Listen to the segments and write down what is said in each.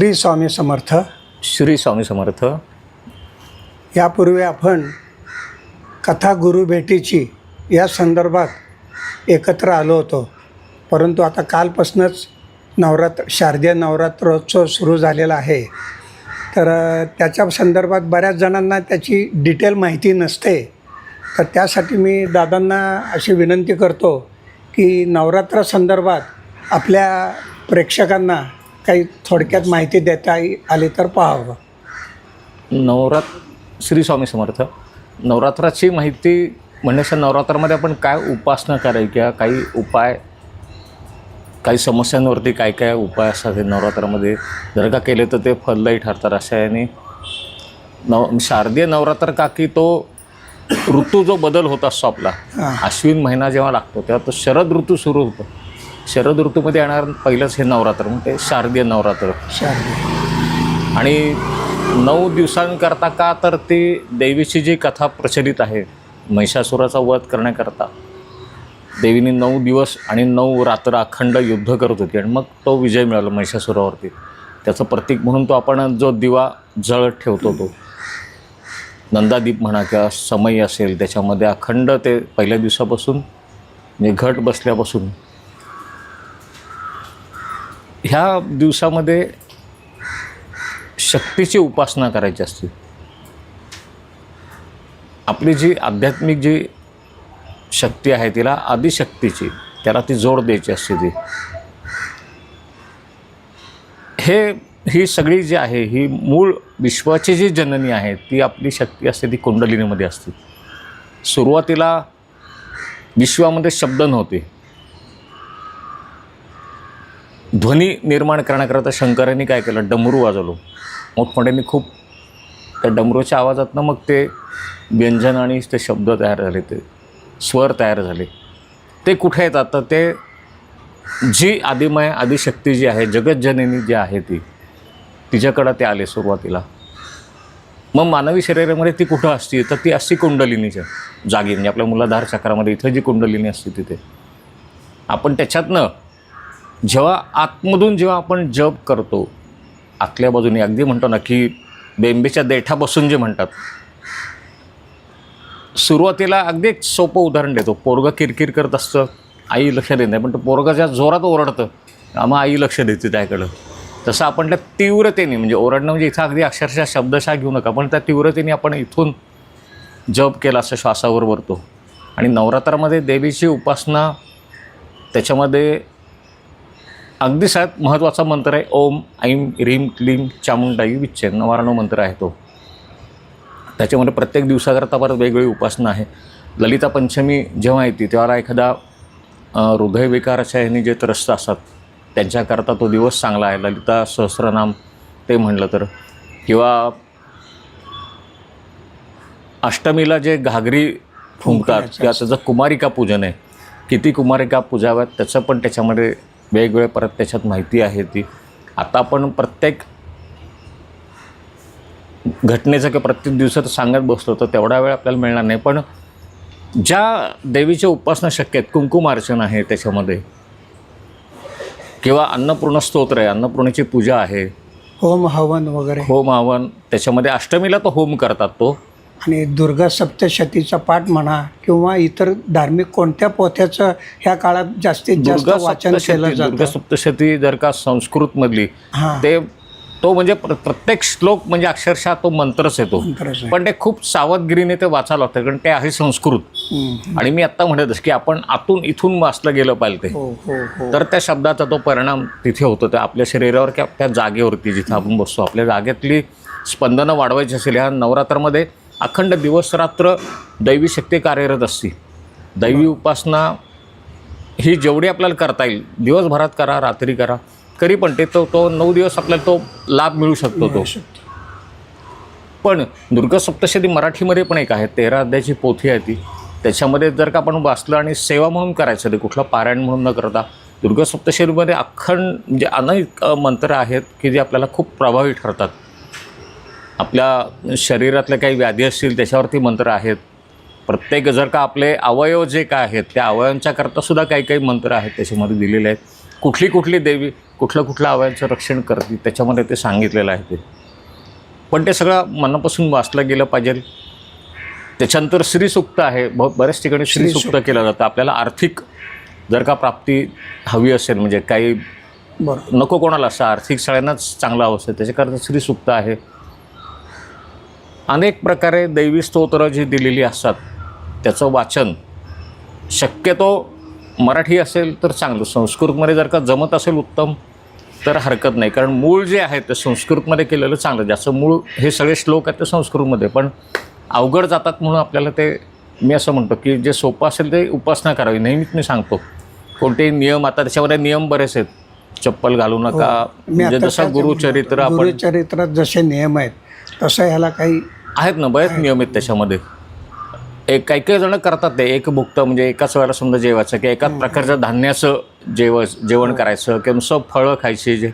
श्री स्वामी समर्थ. श्री स्वामी समर्थ. यापूर्वी आपण कथा गुरु भेटीची या संदर्भात एकत्र आलो होतो. परंतु आता कालपासूनच नवरात्र शारदीय नवरात्रोत्सव सुरू झालेला आहे. तर त्याच्या संदर्भात बऱ्याच जणांना त्याची डिटेल माहिती नसते. तर त्यासाठी मी दादांना अशी विनंती करतो की नवरात्र संदर्भात आपल्या प्रेक्षकांना काही थोडक्यात माहिती देता आली तर पाहावं नवरात श्री स्वामी समर्थ. नवरात्राची माहिती म्हणण्याच्या नवरात्रामध्ये आपण काय उपासना करायची किंवा काही उपाय काही समस्यांवरती काय काय उपाय असतात हे नवरात्रामध्ये? जर का केले तर ते फलदायी ठरतात अशा याने. नव शारदीय नवरात्र का की तो ऋतू जो बदल होत असतो आपला. अश्विन महिना जेव्हा लागतो तेव्हा तो शरद ऋतू सुरू होतो. शरद ऋतूमध्ये येणार पहिलंच हे नवरात्र ते शारदीय नवरात्र. शारदीय. आणि नऊ दिवसांकरता का तर ती देवीची जी कथा प्रचलित आहे महिषासुराचा वध करण्याकरता. देवीने नऊ दिवस आणि नऊ रात्र अखंड युद्ध करत होती आणि मग तो विजय मिळाला महिषासुरावरती. त्याचं प्रतीक म्हणून तो आपण जो दिवा जळत ठेवतो तो. नंदादीप म्हणा किंवा समय असेल त्याच्यामध्ये अखंड ते पहिल्या दिवसापासून म्हणजे घट बसल्यापासून ह्या दिवसामध्ये शक्तीची उपासना करायची असते. आपली जी आध्यात्मिक जी शक्ती आहे तिला आदिशक्तीची त्याला ती जोड द्यायची असते ती. हे ही सगळी जी आहे ही मूळ विश्वाची जी जननी आहे ती आपली शक्ती असते ती कुंडलिनीमध्ये असते. सुरुवातीला विश्वामध्ये शब्द नव्हते. ध्वनी निर्माण करण्याकरता शंकरांनी काय केलं? डमरू वाजवलो. मोठमोठ्यांनी खूप त्या डमरूच्या आवाजातनं मग ते व्यंजन आणि ते शब्द तयार झाले ते स्वर तयार झाले. ते कुठे येतात तर ते जी आदिमय आदिशक्ती जी आहे जगतजननी जी आहे ती तिच्याकडं ते आले सुरुवातीला. मग मानवी शरीरामध्ये ती कुठं असते? तर ती असते कुंडलिनीच्या जागी. म्हणजे आपल्या मुलाधार चक्रामध्ये इथं जी कुंडलिनी असते तिथे. आपण त्याच्यातनं जेव्हा आतमधून जेव्हा आपण जप करतो आतल्या बाजूने अगदी म्हणतो ना की बेंबेच्या देठापासून जे म्हणतात. सुरुवातीला अगदी एक सोपं उदाहरण देतो. पोरगं किरकिर करत असतं आई लक्ष देत नाही पण तो पोरगं ज्या जोरात ओरडतं मग आई लक्ष देते त्याकडं. तसं आपण त्या तीव्रतेने म्हणजे ओरडणं म्हणजे इथं अगदी अक्षरशः शब्दशः घेऊ नका पण त्या तीव्रतेने आपण इथून जप केला असं श्वासावर वरतो. आणि नवरात्रामध्ये देवीची उपासना त्याच्यामध्ये अगदी सगळ्यात महत्त्वाचा मंत्र आहे ओम ऐम ह्रीम क्लीम चामुंडाई विच्छेद नवारणव मंत्र आहे तो. त्याच्यामध्ये प्रत्येक दिवसाकरता परत वेगवेगळी उपासना आहे. ललिता पंचमी जेव्हा येते तेव्हा एखादा हृदयविकाराच्या ह्याने जे त्रस्त असतात त्यांच्याकरता तो दिवस चांगला आहे. ललिता सहस्रनाम ते म्हणलं तर. किंवा अष्टमीला जे घागरी फुंकतात किंवा त्याचं कुमारिका पूजन आहे. किती कुमारिका पूजाव्यात त्याचं पण त्याच्यामध्ये वेगवेगळे परत त्याच्यात माहिती आहे ती. आता आपण प्रत्येक घटनेचं किंवा प्रत्येक दिवसात सांगत बसलो तर तेवढा वेळ आपल्याला मिळणार नाही. पण ज्या देवीच्या उपासना शक्य आहेत कुंकुमार्चन आहे त्याच्यामध्ये किंवा अन्नपूर्ण स्तोत्र आहे अन्नपूर्णेची पूजा आहे होम हवन वगैरे. होम हवन त्याच्यामध्ये अष्टमीला तो होम करतात तो. आणि दुर्गा सप्तशतीचा पाठ म्हणा किंवा इतर धार्मिक कोणत्या पोथ्याचं ह्या काळात जास्तीत जास्त वाचन केलं सप्तशती दुर्गा सप्तशती जर का संस्कृतमधली हां. ते तो म्हणजे प्र- प्रत्येक श्लोक म्हणजे अक्षरशः तो मंत्रच येतो. पण ते खूप सावधगिरीने ते वाचायला लागतं कारण ते आहे संस्कृत. आणि मी आत्ता म्हणतच की आपण आतून इथून वाचलं गेलं पाहिजे ते. हो हो हो. तर त्या शब्दाचा तो परिणाम तिथे होतो त्या आपल्या शरीरावर किंवा त्या जागेवरती जिथं आपण बसतो. आपल्या जागेतली स्पंदनं वाढवायची असेल ह्या नवरात्रामध्ये अखंड दिवस रात्र दैवी शक्ती कार्यरत असते. दैवी उपासना ही जेवढी आपल्याला करता येईल दिवसभरात करा रात्री करा तरी पण ते तो तो नऊ दिवस आपल्याला तो लाभ मिळू शकतो तो. पण दुर्गा सप्तशती मराठीमध्ये पण एक आहे तेरा अध्यायची पोथी आहे ती. त्याच्यामध्ये जर का आपण वाचलं आणि सेवा म्हणून करायचं ते कुठलं पारायण म्हणून न करता दुर्गा सप्तशतीमध्ये अखंड म्हणजे अनेक मंत्र आहेत की जे आपल्याला खूप प्रभावी ठरतात. आपल्या शरीरातल्या काही व्याधी असतील त्याच्यावरती मंत्र आहेत. प्रत्येक जर का आपले अवयव जे काय आहेत त्या अवयवांच्या करता सुद्धा काही काही मंत्र आहेत त्याच्यामध्ये दिलेले आहेत. कुठली कुठली देवी कुठलं कुठलं अवयांचं रक्षण करते त्याच्यामध्ये ते सांगितलेलं आहे ते. पण ते सगळं मनापासून वाचलं गेलं पाहिजे. त्याच्यानंतर श्रीसुक्त आहे. ब बऱ्याच ठिकाणी श्रीसुक्त केलं जातं. आपल्याला आर्थिक जर का प्राप्ती हवी असेल म्हणजे काही नको कोणाला असं आर्थिक सगळ्यांनाच चांगलं हवं असेल त्याच्याकरता श्रीसुक्त आहे. अनेक प्रकारे दैवी स्तोत्र जी दिलेली असतात त्याचं वाचन शक्यतो मराठी असेल तर चांगलं. संस्कृतमध्ये जर का जमत असेल उत्तम तर हरकत नाही. कारण मूळ जे आहे ते संस्कृतमध्ये केलेलं चांगलं. ज्याचं मूळ हे सगळे श्लोक आहेत ते संस्कृतमध्ये. पण अवघड जातात म्हणून आपल्याला ते मी असं म्हणतो की जे सोपं असेल ते उपासना करावी. नेहमीच मी सांगतो कोणतेही नियम आता त्याच्यामध्ये नियम बरेच आहेत. चप्पल घालू नका. मी म्हणजे जसं गुरुचरित्र आपण गुरुचरित्रात जसे नियम आहेत तसं ह्याला काही आहेत ना बरेच नियम आहेत त्याच्यामध्ये. एक काही काही जण करतात ते. एक भुक्त म्हणजे एकाच वेळेला समजा जेवायचं की एकाच प्रकारचं धान्याचं जेव जेवण करायचं किंवा नुसतं फळं खायची जे.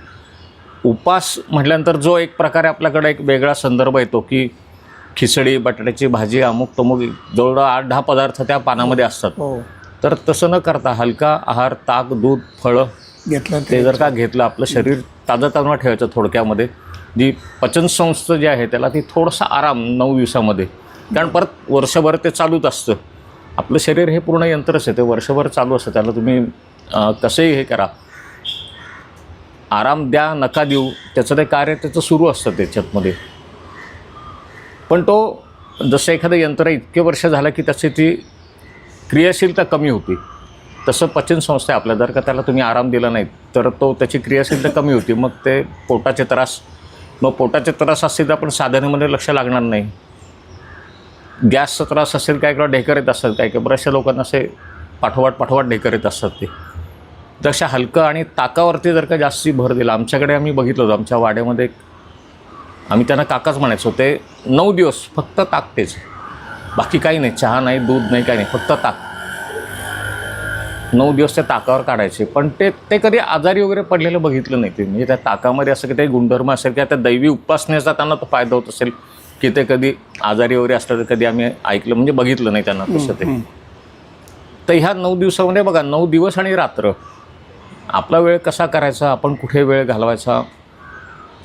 उपास म्हटल्यानंतर जो एक प्रकारे आपल्याकडे एक वेगळा संदर्भ येतो की खिचडी बटाट्याची भाजी अमुक तमुक जवळ आठ दहा पदार्थ त्या पानामध्ये असतात. हो. तर तसं न करता हलका आहार ताक दूध फळं घेतलं ते जर का घेतलं आपलं शरीर ताजं ताजं ठेवायचं थोडक्यामध्ये जी पचनसंस्था जी आहे त्याला ती थोडासा आराम नऊ दिवसामध्ये. कारण परत वर्षभर ते चालूच असतं. आपलं शरीर हे पूर्ण यंत्रच आहे ते वर्षभर चालू असतं. त्याला तुम्ही कसंही हे करा. आराम द्या नका देऊ. त्याचं ते कार्य त्याचं सुरू असतं त्याच्यातमध्ये पण तो जसं एखादं यंत्र इतके वर्ष झालं की त्याची ती क्रियाशीलता कमी होती. तसं पचनसंस्था आपल्या. जर का त्याला तुम्ही आराम दिला नाही तर तो त्याची क्रियाशीलता कमी होती. मग ते पोटाचे त्रास मग पोटाचे त्रास असतील तर आपण साधनेमध्ये लक्ष लागणार नाही. गॅसचा त्रास असेल काय किंवा ढेकर येत असतात काय किंवा बऱ्याचशा लोकांना असे पाठोपाठ पाठोपाठ ढेकर येत असतात ते. तशा हलकं आणि ताकावरती जर का जास्ती भर दिला आमच्याकडे आम्ही बघितलं होतं आमच्या वाड्यामध्ये आम्ही त्यांना काकाच म्हणायचो ते नऊ दिवस फक्त ताकतेच. बाकी काही नाही चहा नाही दूध नाही काही नाही फक्त ताक नऊ दिवस त्या ताकावर काढायचे. पण ते ते कधी आजारी वगैरे पडलेलं बघितलं नाही ते म्हणजे त्या ताकामध्ये असं काही गुणधर्म असेल किंवा त्या दैवी उपासनेचा त्यांना तो फायदा होत असेल की ते कधी आजारी वगैरे असलं तर कधी आम्ही ऐकलं म्हणजे बघितलं नाही त्यांना तसं ते. तर ह्या नऊ दिवसामध्ये बघा नऊ दिवस आणि रात्र. आपला वेळ कसा करायचा? आपण कुठे वेळ घालवायचा?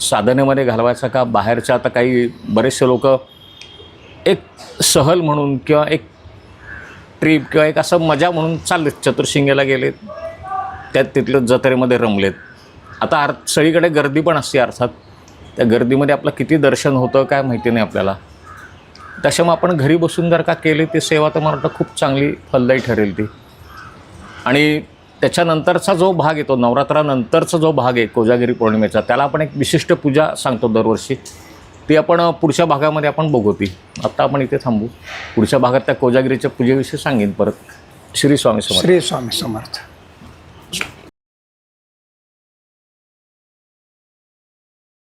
साधनेमध्ये घालवायचा का? बाहेरच्या आता काही बरेचसे लोक एक सहल म्हणून किंवा एक ट्रीप किंवा एक असं मजा म्हणून चाललेत. चतुर्शिंगेला गेलेत. त्यात तिथलं जत्रेमध्ये रमलेत. आता अर्थ सगळीकडे गर्दी पण असते अर्थात. त्या गर्दीमध्ये आपलं किती दर्शन होतं काय माहिती नाही आपल्याला. त्याच्यामुळे आपण घरी बसून जर का केली ती सेवा तर मला वाटतं खूप चांगली फलदायी ठरेल ती. आणि त्याच्यानंतरचा जो भाग येतो नवरात्रानंतरचा जो भाग आहे कोजागिरी पौर्णिमेचा त्याला आपण एक विशिष्ट पूजा सांगतो दरवर्षी. ती आपण पुढच्या भागामध्ये आपण बघू ती. आत्ता आपण इथे थांबू. पुढच्या भागात त्या कोजागिरीच्या पूजेविषयी सांगेन परत. श्री स्वामी समर्थ. श्री स्वामी समर्थ.